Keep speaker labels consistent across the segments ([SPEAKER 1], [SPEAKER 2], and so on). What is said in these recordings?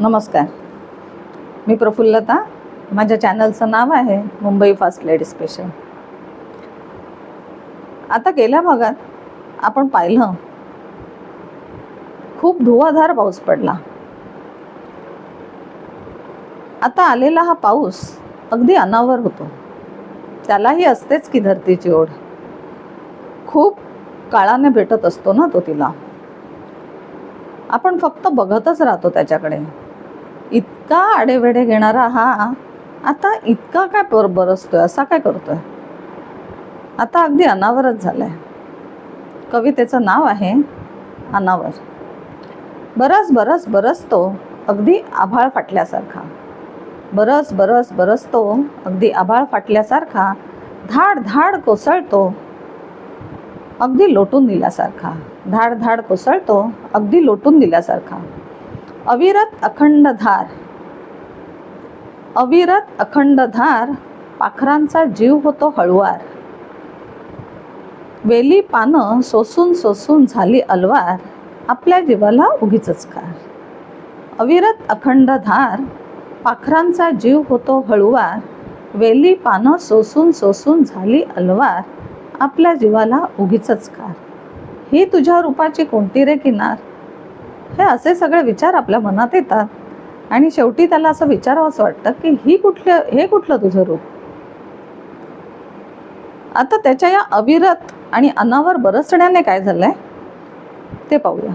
[SPEAKER 1] नमस्कार. मी प्रफुल्लता. माझ्या चॅनलचं नाव आहे मुंबई फास्ट लेडी स्पेशल. आता गेल्या भागात आपण पाहिलं खूप धुवाधार पाऊस पडला. आता आलेला हा पाऊस अगदी अनावर होतो. त्यालाही असतेच की धरतीची ओढ. खूप काळाने भेटत असतो ना तो तिला. आपण फक्त बघतच राहतो त्याच्याकडे. इतका आडेवेडे घेणारा हा आता इतका काय पर बरसतोय असा काय करतोय? आता अगदी अनावरच झालाय. कवितेचं नाव आहे अनावर. बरस बरस बरसतो अगदी आभाळ फाटल्यासारखा. बरस बरस बरसतो अगदी आभाळ फाटल्यासारखा धाड धाड कोसळतो अगदी लोटून दिल्यासारखा. धाड धाड कोसळतो अगदी लोटून दिल्यासारखा. अविरत अखंड धार. अविरत अखंड धार पाखरांचा जीव होतो हळुवार. वेली पानं सोसून सोसून झाली अलवार आपल्या जीवाला उगीच कार अविरत अखंड धार पाखरांचा जीव होतो हळुवार वेली पानं सोसून सोसून झाली अलवार आपल्या जीवाला उगीच कार ही तुझ्या रूपाची कोणती रे किनार? हे असे सगळे विचार आपल्या मनात येतात. आणि शेवटी त्याला असं विचारावंसं वाटतं की ही कुठलं हे कुठलं तुझं रूप? आता त्याच्या या अविरत आणि अनावर बरसण्याने काय झालंय? ते पाहूया.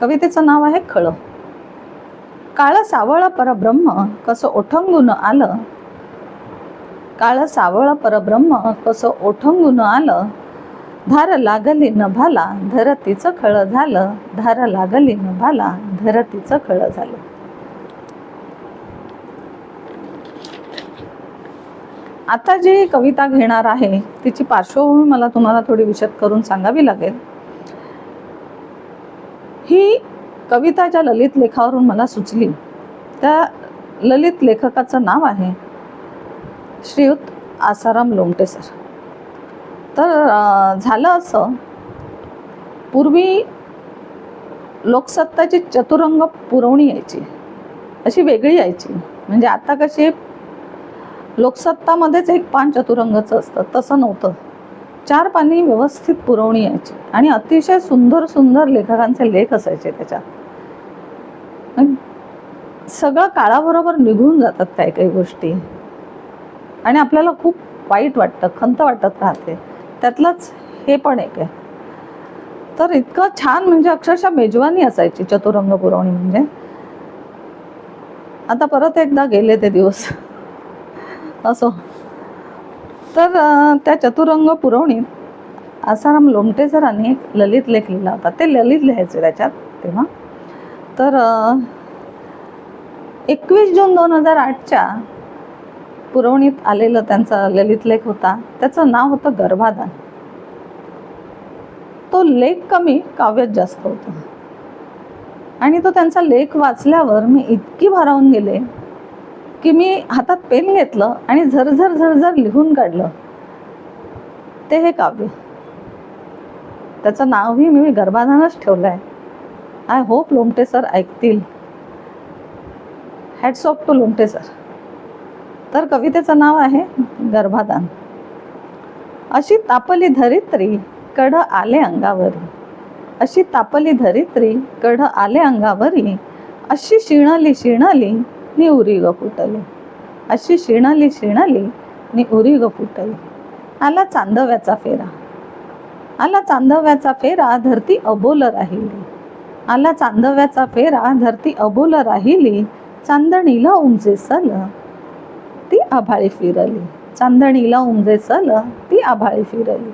[SPEAKER 1] कवितेचं नाव आहे खळ. काळ सावळ परब्रह्म कसं ओठंगून आलं? काळ सावळ परब्रह्म कसं ओठंगून आलं? धार लागली नभाला धरतीचं खळ झालं. धार लागली नभाला धरतीचं खळ झालं. आता जी कविता घेणार आहे तिची पार्श्वभूमी मला तुम्हाला थोडी विशद करून सांगावी लागेल. ही कविता ज्या ललित लेखावरून मला सुचली. त्या ललित लेखकाचं नाव आहे श्रीयुत आसाराम लोमटे सर. तर झालं असं. पूर्वी लोकसत्ताची चतुरंग पुरवणी यायची. अशी वेगळी यायची. म्हणजे आता कशी लोकसत्तामध्येच एक पान चतुरंगाचं असतं. तसं नव्हतं. चार पानी व्यवस्थित पुरवणी यायची. आणि अतिशय सुंदर सुंदर लेखकांचे लेख असायचे त्याच्यात. सगळं काळाबरोबर निघून जातात काही काही गोष्टी. आणि आपल्याला खूप वाईट वाटतं खंत वाटत राहते. त्यातलंच हे पण एक आहे. तर इतकं छान म्हणजे अक्षरशः मेजवानी असायची चतुरंग पुरवणी म्हणजे. आता परत एकदा गेले ते दिवस. असो. तर त्या चतुरंग पुरवणीत आसाराम लोमटे सरांनी एक ललित लेख लिहिला होता. ते ललित लिहायचे त्याच्यात तेव्हा. तर एकवीस जून दोन हजार आठच्या पुरवणीत आलेलं त्यांचा ललित लेख होता. त्याचं नाव होतं गर्भाधान. तो लेख कमी काव्यात जास्त होता. आणि तो त्यांचा लेख वाचल्यावर मी इतकी भारावून गेले की मी हातात पेन घेतलं आणि झरझर झरझर लिहून काढलं. ते हे काव्य. त्याचं नावही मी गर्भाधानच ठेवलं आहे I hope Lomte sir ऐकतील. Hats off to Lomte sir. तर कवितेचं नाव आहे गर्भाधान. अशी तापली धरित्री कढ आले अंगावरी. अशी तापली धरित्री कढ आले अंगावरी. अशी शिणली शिणली नि उरी ग फुटली. अशी शिणली शिणली नि उरी ग फुटली. आला चांदव्याचा फेरा. आला चांदव्याचा फेरा धरती अबोल राहिली. आला चांदव्याचा फेरा धरती अबोल राहिली. चांदणीला उमजे सल ती आभाळी फिरली. चांदणीला उमजे चल ती आभाळी फिरली.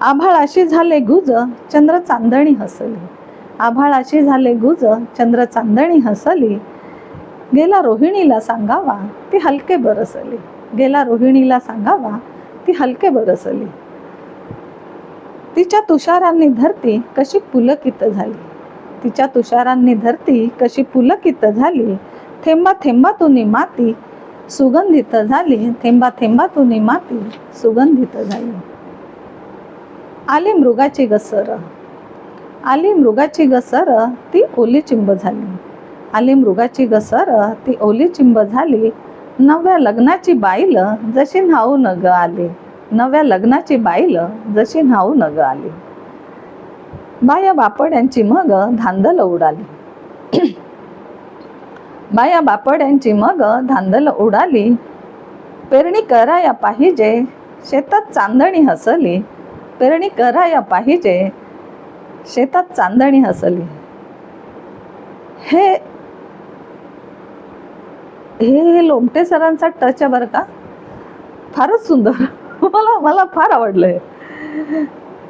[SPEAKER 1] आभाळाशी झाले गुज चंद्र चांदणी हसली. आभाळाशी झाले गुज चंद्र चांदणी हसली. गेला रोहिणीला सांगावा ती हलके बरसली. गेला रोहिणीला सांगावा ती हलके बरसली. तिच्या तुषारांनी धरती कशी पुलकित झाली. तिच्या तुषारांनी धरती कशी पुलकित झाली. थेंबा थेंबातून माती सुगंधित झाली थेंबा थेंबातून माती सुगंधित झाली. आली मृगाची घसर. आली मृगाची घसर ती ओली चिंब झाली. आली मृगाची घसर ती ओली चिंब झाली. नव्या लग्नाची बाईल जशी न्हाऊ न ग आली. नव्या लग्नाची बाईल जशी न्हाऊ न ग आली. बाया बापड्यांची मग धांदल उडाली. माया बापड्यांची मग धांदल उडाली. पेरणी कराया पाहिजे शेतात चांदणी हसली. पेरणी कराया पाहिजे शेतात चांदणी हसली. हे हे लोमटे सरांचा टच आहे बरं का? फारच सुंदर. मला मला फार आवडलंय.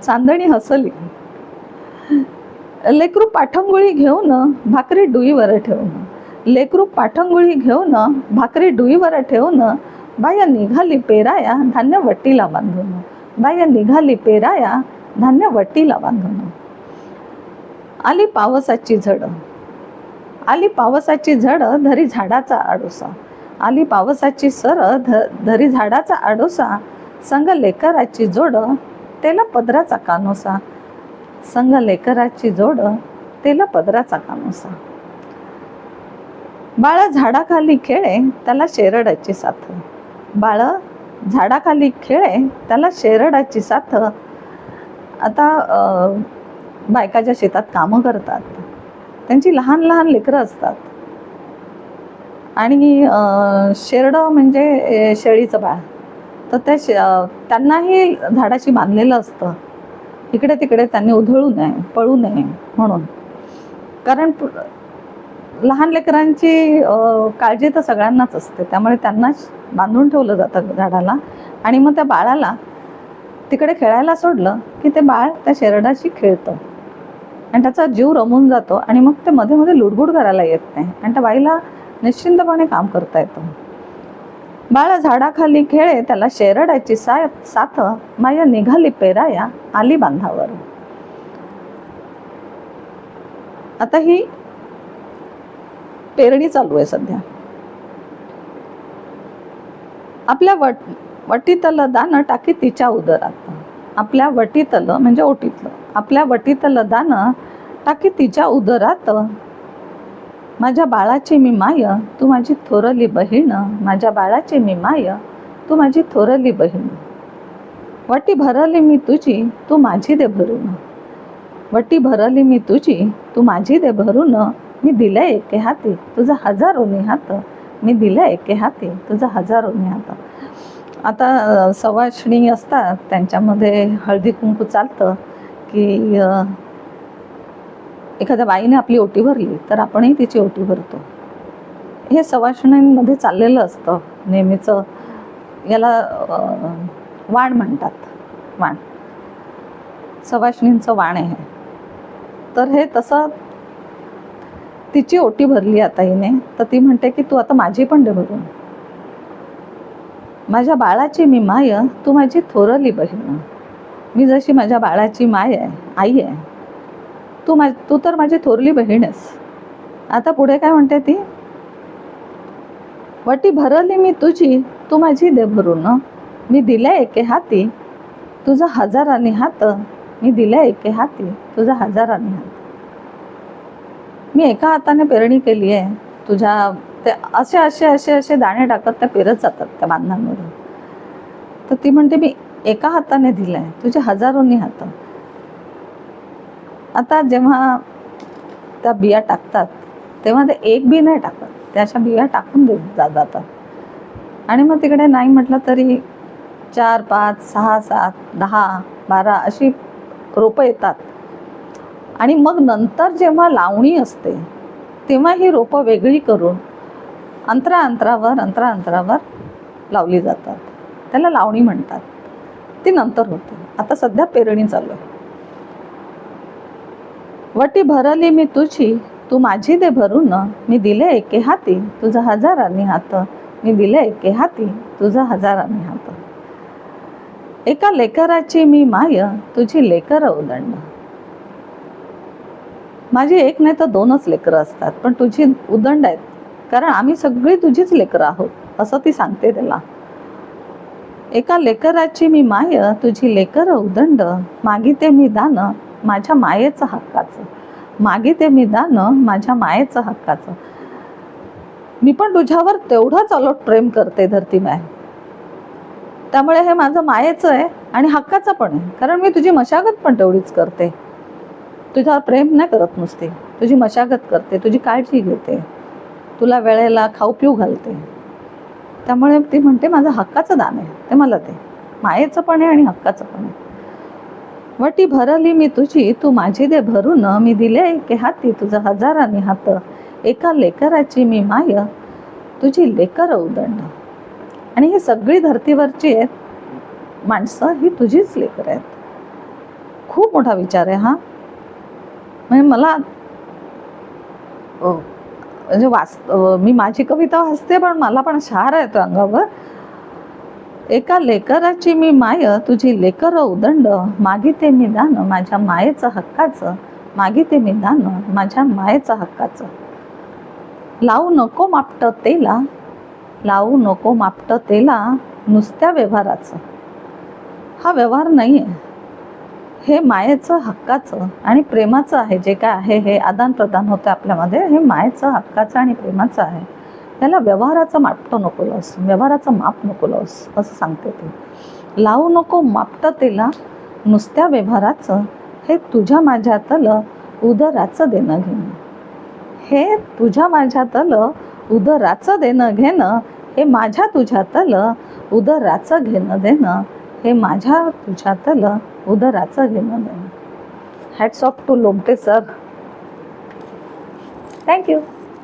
[SPEAKER 1] चांदणी हसली. लेकरू पाठंगुळी घेऊन भाकरी डुईवर ठेवणं लेकरू पाठंगुळी घेऊन भाकरी डुईवर ठेवून बाया निघाली पेराया धान्य वट्टीला बांधून. बाया निघाली पेराया धान्य वट्टीला बांधून. आली पावसाची झड. आली पावसाची झड धरी झाडाचा आडोसा. आली पावसाची सर ध धरी झाडाचा आडोसा. संग लेकराची जोड तेला पदराचा कानोसा. संग लेकराची जोड तेला पदराचा कानोसा. बाळ झाडाखाली खेळे त्याला शेरडाची साथ. बाळ झाडाखाली खेळे त्याला शेरडाची साथ. आता बायकाच्या शेतात कामं करतात. त्यांची लहान लहान लेकरं असतात. आणि शेरडं म्हणजे शेळीचं बाळ. तर त्या शे त्यांनाही झाडाशी बांधलेलं असतं. इकडे तिकडे त्यांनी उधळू नये पळू नये म्हणून. कारण लहान लेकरांची काळजी तर सगळ्यांनाच असते. त्यामुळे त्यांनाच बांधून ठेवलं जातं झाडाला. आणि मग त्या बाळाला तिकडे खेळायला सोडलं की ते बाळ त्या शेरडाशी खेळतं. आणि त्याचा जीव रमून जातो आणि मग ते मध्ये मध्ये लुडबुड करायला येत नाही. आणि त्या बाईला निश्चिंतपणे काम करता येतं. बाळ झाडाखाली खेळे त्याला शेरडाची साय साथ माया निघाली पेराया आली बांधावर. आता ही पेरणी चालू आहे सध्या. आपल्या वट वटीतलं दाणं टाकी तिच्या उदरात. आपल्या वटीतलं म्हणजे ओटीतलं. आपल्या वटीतलं दाणं टाकी तिच्या उदरात. माझ्या बाळाची मी माय तू माझी थोरली बहीण. माझ्या बाळाची मी माय तू माझी थोरली बहीण. वटी भरली मी तुझी तू माझी दे भरून. वटी भरली मी तुझी तू माझी दे भरून. मी दिलं एके हाती. तुझा हजारोनी हात. मी दिलं एके हाती. तुझा हजारोनी हात. आता सवाष्णी असतात. त्यांच्यामध्ये हळदी कुंकू चालतं की एखाद्या बाईने आपली ओटी भरली तर आपणही तिची ओटी भरतो. हे सवाष्णींमध्ये चाललेलं असतं. नेहमीचं याला वाण म्हणतात. वाण. सवाष्णींचं वाण आहे तर हे तसं तिची ओटी भरली आता हिने. तर ती म्हणते की तू आता माझी पण दे भरून माझ्या बाळाची मी माय तू माझी थोरली बहीण. मी जशी माझ्या बाळाची माय आहे आई आहे तू माझ तू तर माझी थोरली बहीण आता पुढे काय म्हणते ती? वटी भरली मी तुझी तू माझी दे भरून मी दिल्या एके हाती तुझा हजाराने हात. मी दिल्या एके हाती तुझा हजाराने हात. मी एका हाताने पेरणी केली आहे तुझ्या ते असे असे असे असे दाणे टाकत त्या पेरत जातात त्या बांधांमध्ये तर ती म्हणते मी एका हाताने दिलंय तुझ्या हजारोनी हात. आता जेव्हा त्या बिया टाकतात तेव्हा ते एक बी नाही टाकत त्या अशा बिया टाकून देत जातात. आणि मग तिकडे नाही म्हटलं तरी चार पाच सहा सात दहा बारा अशी रोपं येतात. आणि मग नंतर जेव्हा लावणी असते तेव्हा ही रोपं वेगळी करून अंतरा अंतरावर अंतरा अंतरावर लावली जातात. त्याला लावणी म्हणतात. ती नंतर होते. आता सध्या पेरणी चालू आहे. वटी भरली मी तुझी तू माझी दे भरून. मी दिले एके हाती तुझा हजारांनी हात. मी दिले एके हाती तुझा हजारांनी हात. एका लेकराची मी माय तुझी लेकर उदंड. माझी एक नाही तर दोनच लेकरं असतात. पण तुझी उदंड आहेत. कारण आम्ही सगळी तुझीच लेकरं आहोत असं ती सांगते त्याला. एका लेकराची मी माय तुझी लेकर उदंड. मागिते मी दान माझ्या मायेचं हक्काचं. मागिते मी दान माझ्या मायेचं हक्काचं. मी पण तुझ्यावर तेवढंच अलोट प्रेम करते धरती माय. त्यामुळे हे माझं मायेचं आहे आणि हक्काचं पण आहे. कारण मी तुझी मशागत पण तेवढीच करते. तुझा प्रेम नाही करत नुसती. तुझी मशागत करते तुझी काळजी घेते. तुला वेळेला खाऊ पिऊ घालते. त्यामुळे ती म्हणते माझं हक्काचं दान आहे. ते मला ते मायेचं पण आहे आणि हक्काचं पण आहे. वटी भरली मी तुझी तू माझी दे भरून. मी दिले की हाती तुझं हजारांनी हात. एका लेकराची मी माय तुझी लेकर उदंड. आणि ही सगळी धर्तीवरची आहेत माणसं ही तुझीच लेकर आहेत. खूप मोठा विचार आहे हा. म्हणजे मला म्हणजे वाच मी माझी कविता वाचते पण मला पण शहार येतो अंगावर. एका लेकराची मी माय तुझी लेकर उदंड. मागिते मी दान माझ्या मायेचं हक्काचं. मागिते मी दान माझ्या मायेचं हक्काचं. लावू नको मापट तेला. लावू नको मापट तेला. नुसत्या व्यवहाराचं. हा व्यवहार नाही आहे हे मायेचं हक्काचं आणि प्रेमाचं आहे जे काय आहे हे आदान प्रदान होतं आपल्यामध्ये. हे मायेचं हक्काचं आणि प्रेमाचं आहे. त्याला व्यवहाराचं मापटं नको लस व्यवहाराचं माप नको लस असं सांगते ते. लावू नको मापटं तेला नुसत्या व्यवहाराचं हे तुझ्या माझ्यातल उदराचं देणं घेणं. हे तुझ्या माझ्यातल उदराचं देणं घेणं हे माझ्या तुझ्यातल उदराचं घेणं देणं हे माझ्या तुझ्यातल उदराचं घेणं देणं hats off to Lomte sir thank you